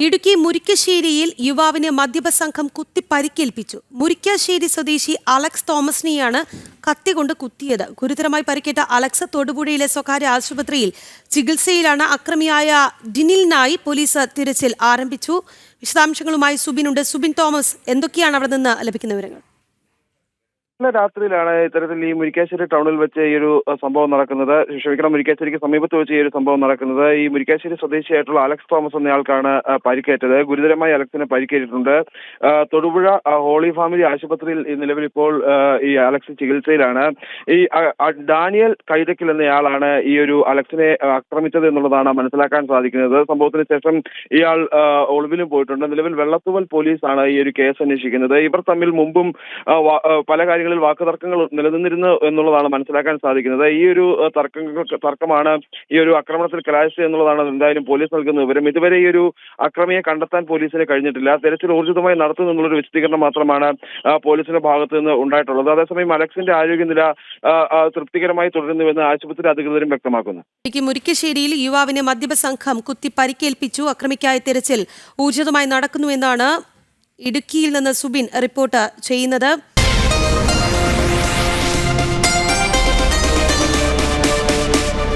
ഇടുക്കി മുരിക്കശ്ശേരിയിൽ യുവാവിന് മദ്യപ സംഘം കുത്തി പരിക്കേൽപ്പിച്ചു മുരിക്കാശ്ശേരി സ്വദേശി അലക്സ് തോമസിനെയാണ് കത്തി കൊണ്ട് കുത്തിയത്. ഗുരുതരമായി പരിക്കേറ്റ അലക്സ് തൊടുപുഴയിലെ സ്വകാര്യ ആശുപത്രിയിൽ ചികിത്സയിലാണ് അക്രമിയായ ഡിനിലിനായി പോലീസ് തിരച്ചിൽ ആരംഭിച്ചു. വിശദാംശങ്ങളുമായി സുബിനുണ്ട്. സുബിൻ തോമസ് എന്തൊക്കെയാണ് അവിടെ നിന്ന് ലഭിക്കുന്ന വിവരങ്ങൾ? ഇന്നലെ രാത്രിയിലാണ് ഇത്തരത്തിൽ ഈ മുരിക്കാശ്ശേരി ടൗണിൽ വെച്ച് ഈ ഒരു സംഭവം നടക്കുന്നത്. ക്ഷമിക്കണം മുരിക്കാശ്ശേരിക്ക് സമീപത്ത് വെച്ച് ഈ ഒരു സംഭവം നടക്കുന്നത്. ഈ മുരിക്കാശ്ശേരി സ്വദേശിയായിട്ടുള്ള അലക്സ് തോമസ് എന്നയാൾക്കാണ് പരിക്കേറ്റത്. ഗുരുതരമായി അലക്സിന് പരിക്കേറ്റിട്ടുണ്ട്. തൊടുപുഴ ഹോളി ഫാമിലി ആശുപത്രിയിൽ നിലവിൽ ഇപ്പോൾ ഈ അലക്സ് ചികിത്സയിലാണ്. ഈ ഡാനിയൽ കൈതക്കിൽ എന്നയാളാണ് ഈ ഒരു അലക്സിനെ ആക്രമിച്ചത് എന്നുള്ളതാണ് മനസ്സിലാക്കാൻ സാധിക്കുന്നത്. സംഭവത്തിന് ശേഷം ഇയാൾ ഒളിവിലും പോയിട്ടുണ്ട്. നിലവിൽ വെള്ളത്തുവൽ പോലീസാണ് ഈ ഒരു കേസ് അന്വേഷിക്കുന്നത്. ഇവർ തമ്മിൽ മുമ്പും പല പല കാര്യങ്ങളിൽ വാക്കുതർക്കങ്ങൾ നിലനിന്നിരുന്നു എന്നുള്ളതാണ് മനസ്സിലാക്കാൻ സാധിക്കുന്നത്. ഈ ഒരു തർക്കങ്ങൾ തർക്കമാണ് ഈ ഒരു ആക്രമണത്തിൽ കലാശിച്ചത് എന്നുള്ളതാണ് എന്തായാലും പോലീസ് നൽകുന്ന വിവരം. ഇതുവരെ ഈ ഒരു അക്രമിയെ കണ്ടെത്താൻ പോലീസിന് കഴിഞ്ഞിട്ടില്ല. തെരച്ചിൽ ഊർജിതമായി നടത്തുന്നു എന്നുള്ളൊരു വിശദീകരണം മാത്രമാണ് പോലീസിന്റെ ഭാഗത്ത് നിന്ന് ഉണ്ടായിട്ടുള്ളത്. അതേസമയം അലക്സിന്റെ ആരോഗ്യനില തൃപ്തികരമായി തുടരുന്നുവെന്ന് ആശുപത്രി അധികൃതരും വ്യക്തമാക്കുന്നു. മുരിക്കശ്ശേരിയിൽ യുവാവിനെ മദ്യപ സംഘം കുത്തി പരിക്കേൽപ്പിച്ചു അക്രമിക്കായ തെരച്ചിൽ ഊർജിതമായി നടക്കുന്നുവെന്നാണ് ഇടുക്കിയിൽ നിന്ന് സുബിൻ റിപ്പോർട്ട് ചെയ്യുന്നത്.